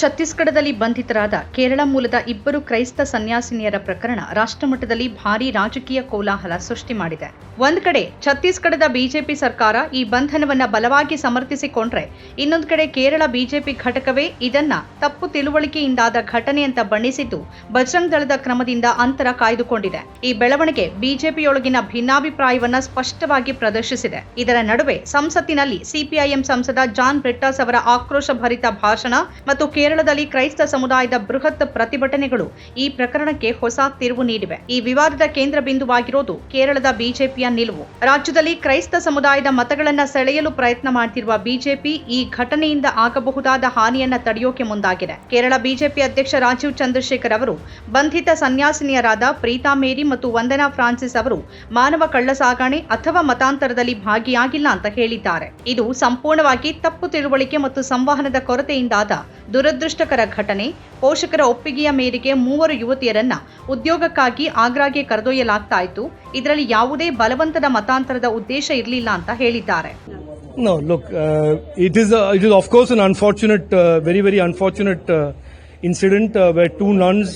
ಛತ್ತೀಸ್ಗಢದಲ್ಲಿ ಬಂಧಿತರಾದ ಕೇರಳ ಮೂಲದ ಇಬ್ಬರು ಕ್ರೈಸ್ತ ಸನ್ಯಾಸಿನಿಯರ ಪ್ರಕರಣ ರಾಷ್ಟ್ರಮಟ್ಟದಲ್ಲಿ ಭಾರೀ ರಾಜಕೀಯ ಕೋಲಾಹಲ ಸೃಷ್ಟಿ ಮಾಡಿದೆ. ಒಂದು ಕಡೆ ಛತ್ತೀಸ್ಗಢದ ಬಿಜೆಪಿ ಸರ್ಕಾರ ಈ ಬಂಧನವನ್ನ ಬಲವಾಗಿ ಸಮರ್ಥಿಸಿಕೊಂಡ್ರೆ, ಇನ್ನೊಂದು ಕಡೆ ಕೇರಳ ಬಿಜೆಪಿ ಘಟಕವೇ ಇದನ್ನ ತಪ್ಪು ತಿಳುವಳಿಕೆಯಿಂದಾದ ಘಟನೆ ಅಂತ ಬಣ್ಣಿಸಿದ್ದು ಬಜರಂಗ್ ದಳದ ಕ್ರಮದಿಂದ ಅಂತರ ಕಾಯ್ದುಕೊಂಡಿದೆ. ಈ ಬೆಳವಣಿಗೆ ಬಿಜೆಪಿಯೊಳಗಿನ ಭಿನ್ನಾಭಿಪ್ರಾಯವನ್ನ ಸ್ಪಷ್ಟವಾಗಿ ಪ್ರದರ್ಶಿಸಿದೆ. ಇದರ ನಡುವೆ ಸಂಸತ್ತಿನಲ್ಲಿ ಸಿಪಿಐಎಂ ಸಂಸದ ಜಾನ್ ಬ್ರಿಟ್ಟಾಸ್ ಅವರ ಆಕ್ರೋಶ ಭರಿತ ಭಾಷಣ ಮತ್ತು ಕೇರಳದಲ್ಲಿ ಕ್ರೈಸ್ತ ಸಮುದಾಯದ ಬೃಹತ್ ಪ್ರತಿಭಟನೆಗಳು ಈ ಪ್ರಕರಣಕ್ಕೆ ಹೊಸ ತಿರುವು ನೀಡಿವೆ. ಈ ವಿವಾದದ ಕೇಂದ್ರ ಬಿಂದುವಾಗಿರೋದು ಕೇರಳದ ಬಿಜೆಪಿಯ ನಿಲುವು. ರಾಜ್ಯದಲ್ಲಿ ಕ್ರೈಸ್ತ ಸಮುದಾಯದ ಮತಗಳನ್ನು ಸೆಳೆಯಲು ಪ್ರಯತ್ನ ಮಾಡ್ತಿರುವ ಬಿಜೆಪಿ ಈ ಘಟನೆಯಿಂದ ಆಗಬಹುದಾದ ಹಾನಿಯನ್ನ ತಡೆಯೋಕೆ ಮುಂದಾಗಿದೆ. ಕೇರಳ ಬಿಜೆಪಿ ಅಧ್ಯಕ್ಷ ರಾಜೀವ್ ಚಂದ್ರಶೇಖರ್ ಅವರು, ಬಂಧಿತ ಸನ್ಯಾಸಿನಿಯರಾದ ಪ್ರೀತಾ ಮೇರಿ ಮತ್ತು ವಂದನಾ ಫ್ರಾನ್ಸಿಸ್ ಅವರು ಮಾನವ ಕಳ್ಳ ಸಾಗಣೆ ಅಥವಾ ಮತಾಂತರದಲ್ಲಿ ಭಾಗಿಯಾಗಿಲ್ಲ ಅಂತ ಹೇಳಿದ್ದಾರೆ. ಇದು ಸಂಪೂರ್ಣವಾಗಿ ತಪ್ಪು ತಿಳುವಳಿಕೆ ಮತ್ತು ಸಂವಹನದ ಕೊರತೆಯಿಂದಾದ ದುರದೃಷ್ಟಕರ ಘಟನೆ ಪೋಷಕರ ಒಪ್ಪಿಗೆಯ ಮೇರೆಗೆ ಮೂವರು ಯುವತಿಯರನ್ನ ಉದ್ಯೋಗಕ್ಕಾಗಿ ಆಗ್ರಾಗೆ ಕರೆದೊಯ್ಯಲಾಗ್ತಾ ಇತ್ತು ಇದರಲ್ಲಿ ಯಾವುದೇ ಬಲವಂತದ ಮತಾಂತರದ ಉದ್ದೇಶ ಇರಲಿಲ್ಲ ಅಂತ ಹೇಳಿದ್ದಾರೆ no look it it is a, it is of course an very uh, very very unfortunate uh, incident uh, where two nuns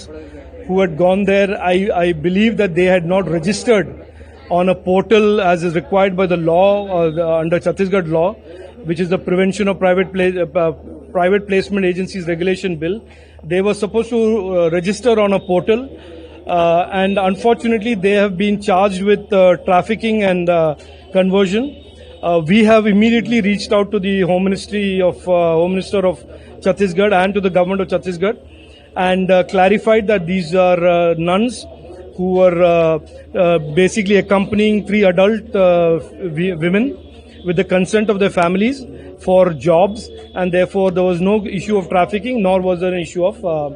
who had gone there, I, I believe that they had not registered on a portal as is required by the law uh, under law, which is the Prevention of Private Pla- uh, Private Placement Agencies Regulation Bill. They were supposed to uh, register on a portal. Uh, and unfortunately, they have been charged with uh, trafficking and uh, conversion. Uh, we have immediately reached out to the Home Ministry of Home Minister of Chhattisgarh and to the government of Chhattisgarh and clarified that these are nuns who were basically accompanying three adult w- women with the consent of their families for jobs and therefore there was no issue of trafficking nor was there an issue of uh,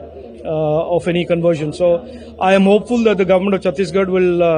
uh, of any conversion. So I am hopeful that the government of Chhattisgarh will uh,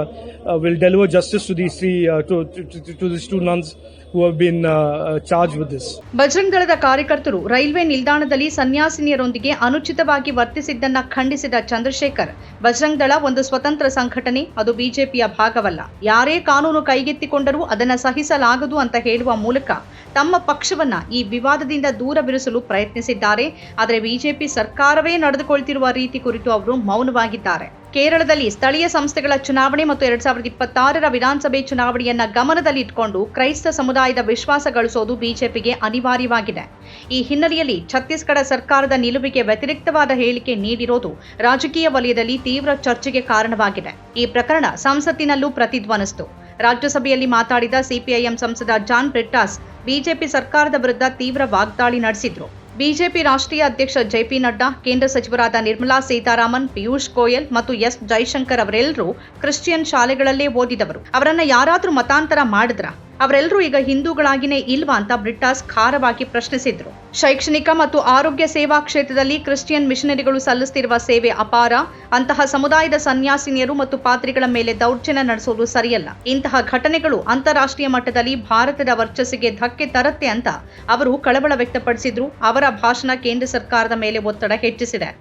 uh, will deliver justice to these three uh, to, to, to, these two nuns who have been uh, uh, charged with this. Bajrang ದಳದ ಕಾರ್ಯಕರ್ತರು railway ನಿಲ್ದಾಣದಲ್ಲಿ ಸನ್ಯಾಸಿನಿಯರೊಂದಿಗೆ ಅನುಚಿತವಾಗಿ ವರ್ತಿಸಿದ್ದನ್ನ ಖಂಡಿಸಿದ ಚಂದ್ರಶೇಖರ್ ಬಜರಂಗ್ ದಳ ಒಂದು ಸ್ವತಂತ್ರ ಸಂಘಟನೆ ಅದು ಬಿಜೆಪಿಯ ಭಾಗವಲ್ಲ ಯಾರೇ ಕಾನೂನು ಕೈಗೆತ್ತಿಕೊಂಡರೂ ಅದನ್ನ ಸಹಿಸಲಾಗದು ಅಂತ ಹೇಳುವ ಮೂಲಕ ತಮ್ಮ ಪಕ್ಷವನ್ನ ಈ ವಿವಾದದಿಂದ ದೂರವಿರಿಸಲು ಪ್ರಯತ್ನಿಸಿದ್ದಾರೆ ಆದರೆ ಬಿಜೆಪಿ ಸರ್ಕಾರವೇ ನಡೆದುಕೊಳ್ತಿರುವ ರೀತಿ ಕುರಿತು ಅವರು ಮೌನವಾಗಿದ್ದಾರೆ ಕೇರಳದಲ್ಲಿ ಸ್ಥಳೀಯ ಸಂಸ್ಥೆಗಳ ಚುನಾವಣೆ ಮತ್ತು ಎರಡ್ ಸಾವಿರದ ಇಪ್ಪತ್ತಾರರ ವಿಧಾನಸಭೆ ಚುನಾವಣೆಯನ್ನ ಗಮನದಲ್ಲಿಟ್ಟುಕೊಂಡು ಕ್ರೈಸ್ತ ಸಮುದಾಯದ ವಿಶ್ವಾಸ ಗಳಿಸೋದು ಬಿಜೆಪಿಗೆ ಅನಿವಾರ್ಯವಾಗಿದೆ. ಈ ಹಿನ್ನೆಲೆಯಲ್ಲಿ ಛತ್ತೀಸ್ಗಢ ಸರ್ಕಾರದ ನಿಲುವಿಗೆ ವ್ಯತಿರಿಕ್ತವಾದ ಹೇಳಿಕೆ ನೀಡಿರೋದು ರಾಜಕೀಯ ವಲಯದಲ್ಲಿ ತೀವ್ರ ಚರ್ಚೆಗೆ ಕಾರಣವಾಗಿದೆ. ಈ ಪ್ರಕರಣ ಸಂಸತ್ತಿನಲ್ಲೂ ಪ್ರತಿಧ್ವನಿಸಿತು. ರಾಜ್ಯಸಭೆಯಲ್ಲಿ ಮಾತಾಡಿದ ಸಿಪಿಐಎಂ ಸಂಸದ ಜಾನ್ ಬ್ರಿಟ್ಟಾಸ್, ಬಿಜೆಪಿ ಸರ್ಕಾರದ ವಿರುದ್ಧ ತೀವ್ರ ವಾಗ್ದಾಳಿ ನಡೆಸಿದ್ರು. ಬಿಜೆಪಿ ರಾಷ್ಟ್ರೀಯ ಅಧ್ಯಕ್ಷ ಜೆ ಪಿ ನಡ್ಡಾ, ಕೇಂದ್ರ ಸಚಿವರಾದ ನಿರ್ಮಲಾ ಸೀತಾರಾಮನ್, ಪಿಯೂಷ್ ಗೋಯಲ್ ಮತ್ತು ಎಸ್ ಜೈಶಂಕರ್ ಅವರೆಲ್ಲರೂ ಕ್ರಿಶ್ಚಿಯನ್ ಶಾಲೆಗಳಲ್ಲೇ ಓದಿದವರು. ಅವರನ್ನ ಯಾರಾದರೂ ಮತಾಂತರ ಮಾಡಿದ್ರ? ಅವರೆಲ್ಲರೂ ಈಗ ಹಿಂದೂಗಳಾಗಿನೇ ಇಲ್ವಾ ಅಂತ ಬ್ರಿಟಾಸ್ ಖಾರವಾಗಿ ಪ್ರಶ್ನಿಸಿದ್ರು ಶೈಕ್ಷಣಿಕ ಮತ್ತು ಆರೋಗ್ಯ ಸೇವಾ ಕ್ಷೇತ್ರದಲ್ಲಿ ಕ್ರಿಶ್ಚಿಯನ್ ಮಿಷನರಿಗಳು ಸಲ್ಲಿಸುತ್ತಿರುವ ಸೇವೆ ಅಪಾರ ಅಂತಹ ಸಮುದಾಯದ ಸನ್ಯಾಸಿನಿಯರು ಮತ್ತು ಪಾತ್ರಿಗಳ ಮೇಲೆ ದೌರ್ಜನ್ಯ ನಡೆಸೋದು ಸರಿಯಲ್ಲ ಇಂತಹ ಘಟನೆಗಳು ಅಂತಾರಾಷ್ಟ್ರೀಯ ಮಟ್ಟದಲ್ಲಿ ಭಾರತದ ವರ್ಚಸ್ಸಿಗೆ ಧಕ್ಕೆ ತರತ್ತೆ ಅಂತ ಅವರು ಕಳವಳ ವ್ಯಕ್ತಪಡಿಸಿದ್ರು ಅವರ ಭಾಷಣ ಕೇಂದ್ರ ಸರ್ಕಾರದ ಮೇಲೆ ಒತ್ತಡ ಹೆಚ್ಚಿಸಿದೆ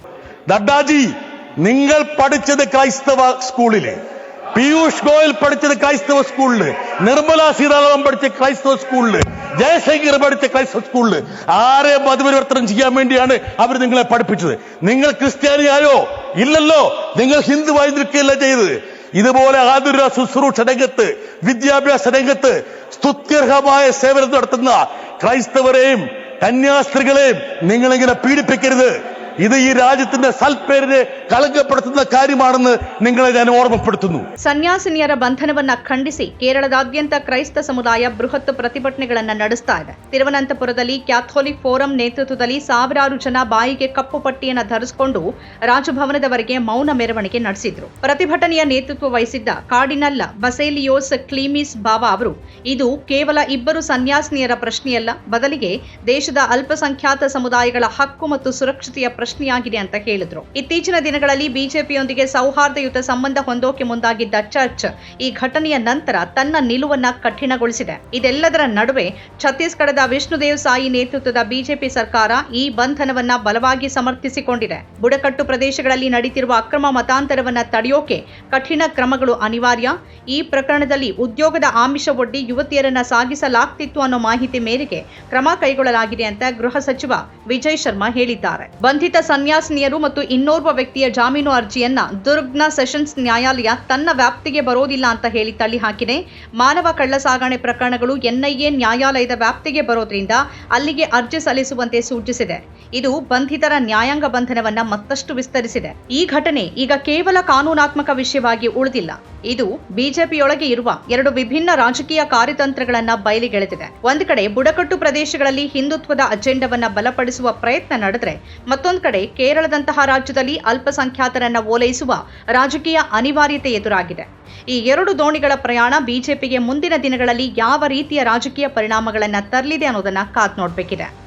ദഡാജി നിങ്ങൾ പഠിച്ചത് ക്രൈസ്തവ സ്കൂളില് പീയൂഷ് ഗോയൽ പഠിച്ചത് ക്രൈസ്തവ സ്കൂളിൽ. നിർമ്മല സീതാരാമൻ പഠിച്ച ക്രൈസ്തവ സ്കൂളിൽ. ജയശങ്കർ പഠിച്ച ക്രൈസ്തവ സ്കൂളിൽ. ആരെ മതപരിവർത്തനം ചെയ്യാൻ വേണ്ടിയാണ് അവർ നിങ്ങളെ പഠിപ്പിച്ചത്? നിങ്ങൾ ക്രിസ്ത്യാനിയായോ? ഇല്ലല്ലോ. നിങ്ങൾ ഹിന്ദു നിൽക്കുകയല്ല ചെയ്തത്. ഇതുപോലെ ആതുര ശുശ്രൂഷ രംഗത്ത് വിദ്യാഭ്യാസ രംഗത്ത് സ്തുത്യർഹമായ സേവനം നടത്തുന്ന ക്രൈസ്തവരെയും കന്യാസ്ത്രീകളെയും നിങ്ങളിങ്ങനെ പീഡിപ്പിക്കരുത്. ഇത് ഈ രാജ്യത്തിന്റെ സൽപ്പേരിനെ കളങ്കപ്പെടുത്തുന്ന കാര്യമാണെന്ന് നിങ്ങളെ ഞാൻ ഓർമ്മപ്പെടുത്തുന്നു ಸನ್ಯಾಸಿನಿಯರ ಬಂಧನವನ್ನ ಖಂಡಿಸಿ ಕೇರಳದಾದ್ಯಂತ ಕ್ರೈಸ್ತ ಸಮುದಾಯ ಬೃಹತ್ ಪ್ರತಿಭಟನೆಗಳನ್ನ ನಡೆಸ್ತಾ ಇದೆ ತಿರುವನಂತಪುರದಲ್ಲಿ ಕ್ಯಾಥೋಲಿಕ್ ಫೋರಂ ನೇತೃತ್ವದಲ್ಲಿ ಸಾವಿರಾರು ಜನ ಬಾಯಿಗೆ ಕಪ್ಪು ಪಟ್ಟಿಯನ್ನ ಧರಿಸಿಕೊಂಡು ರಾಜಭವನದವರೆಗೆ ಮೌನ ಮೆರವಣಿಗೆ ನಡೆಸಿದ್ರು ಪ್ರತಿಭಟನೆಯ ನೇತೃತ್ವ ವಹಿಸಿದ್ದ ಕಾರ್ಡಿನಲ್ ಬಸೇಲಿಯೋಸ್ ಕ್ಲೀಮಿಸ್ ಬಾವಾ ಅವರು ಇದು ಕೇವಲ ಇಬ್ಬರು ಸನ್ಯಾಸಿನಿಯರ ಪ್ರಶ್ನೆಯಲ್ಲ ಬದಲಿಗೆ ದೇಶದ ಅಲ್ಪಸಂಖ್ಯಾತ ಸಮುದಾಯಗಳ ಹಕ್ಕು ಮತ್ತು ಸುರಕ್ಷತೆಯ ಪ್ರಶ್ನೆ ಪ್ರಶ್ನೆಯಾಗಿದೆ ಅಂತ ಹೇಳಿದ್ರು ಇತ್ತೀಚಿನ ದಿನಗಳಲ್ಲಿ ಬಿಜೆಪಿಯೊಂದಿಗೆ ಸೌಹಾರ್ದಯುತ ಸಂಬಂಧ ಹೊಂದೋಕೆ ಮುಂದಾಗಿದ್ದ ಚರ್ಚ್ ಈ ಘಟನೆಯ ನಂತರ ತನ್ನ ನಿಲುವನ್ನ ಕಠಿಣಗೊಳಿಸಿದೆ. ಇದೆಲ್ಲದರ ನಡುವೆ ಛತ್ತೀಸ್ಗಢದ ವಿಷ್ಣುದೇವ್ ಸಾಯಿ ನೇತೃತ್ವದ ಬಿಜೆಪಿ ಸರ್ಕಾರ ಈ ಬಂಧನವನ್ನ ಬಲವಾಗಿ ಸಮರ್ಥಿಸಿಕೊಂಡಿದೆ. ಬುಡಕಟ್ಟು ಪ್ರದೇಶಗಳಲ್ಲಿ ನಡೀತಿರುವ ಅಕ್ರಮ ಮತಾಂತರವನ್ನ ತಡೆಯೋಕೆ ಕಠಿಣ ಕ್ರಮಗಳು ಅನಿವಾರ್ಯ. ಈ ಪ್ರಕರಣದಲ್ಲಿ ಉದ್ಯೋಗದ ಆಮಿಷ ಒಡ್ಡಿ ಯುವತಿಯರನ್ನ ಸಾಗಿಸಲಾಗ್ತಿತ್ತು ಅನ್ನೋ ಮಾಹಿತಿ ಮೇರೆಗೆ ಕ್ರಮ ಕೈಗೊಳ್ಳಲಾಗಿದೆ ಅಂತ ಗೃಹ ಸಚಿವ ವಿಜಯ್ ಶರ್ಮಾ ಹೇಳಿದ್ದಾರೆ. ಬಂಧಿತ ಸನ್ಯಾಸಿನಿಯರು ಮತ್ತು ಇನ್ನೋರ್ವ ವ್ಯಕ್ತಿಯ ಜಾಮೀನು ಅರ್ಜಿಯನ್ನ ದುರ್ಗ್ನ ಸೆಷನ್ಸ್ ನ್ಯಾಯಾಲಯ ತನ್ನ ವ್ಯಾಪ್ತಿಗೆ ಬರೋದಿಲ್ಲ ಅಂತ ಹೇಳಿ ತಳ್ಳಿ ಹಾಕಿದೆ. ಮಾನವ ಕಳ್ಳ ಸಾಗಣೆ ಪ್ರಕರಣಗಳು ಎನ್ಐಎ ನ್ಯಾಯಾಲಯದ ವ್ಯಾಪ್ತಿಗೆ ಬರೋದ್ರಿಂದ ಅಲ್ಲಿಗೆ ಅರ್ಜಿ ಸಲ್ಲಿಸುವಂತೆ ಸೂಚಿಸಿದೆ. ಇದು ಬಂಧಿತರ ನ್ಯಾಯಾಂಗ ಬಂಧನವನ್ನ ಮತ್ತಷ್ಟು ವಿಸ್ತರಿಸಿದೆ. ಈ ಘಟನೆ ಈಗ ಕೇವಲ ಕಾನೂನಾತ್ಮಕ ವಿಷಯವಾಗಿ ಉಳಿದಿಲ್ಲ. ಇದು ಬಿಜೆಪಿಯೊಳಗೆ ಇರುವ ಎರಡು ವಿಭಿನ್ನ ರಾಜಕೀಯ ಕಾರ್ಯತಂತ್ರಗಳನ್ನ ಬಯಲಿಗೆಳೆದಿದೆ. ಒಂದು ಕಡೆ ಬುಡಕಟ್ಟು ಪ್ರದೇಶಗಳಲ್ಲಿ ಹಿಂದುತ್ವದ ಅಜೆಂಡವನ್ನ ಬಲಪಡಿಸುವ ಪ್ರಯತ್ನ ನಡೆದರೆ ಮತ್ತೊಂದು ಕಡೆ ಕೇರಳದಂತಹ ರಾಜ್ಯದಲ್ಲಿ ಅಲ್ಪಸಂಖ್ಯಾತರನ್ನ ಓಲೈಸುವ ರಾಜಕೀಯ ಅನಿವಾರ್ಯತೆ ಎದುರಾಗಿದೆ. ಈ ಎರಡು ದೋಣಿಗಳ ಪ್ರಯಾಣ ಬಿಜೆಪಿಗೆ ಮುಂದಿನ ದಿನಗಳಲ್ಲಿ ಯಾವ ರೀತಿಯ ರಾಜಕೀಯ ಪರಿಣಾಮಗಳನ್ನ ತರಲಿದೆ ಅನ್ನೋದನ್ನ ಕಾದ್ ನೋಡ್ಬೇಕಿದೆ.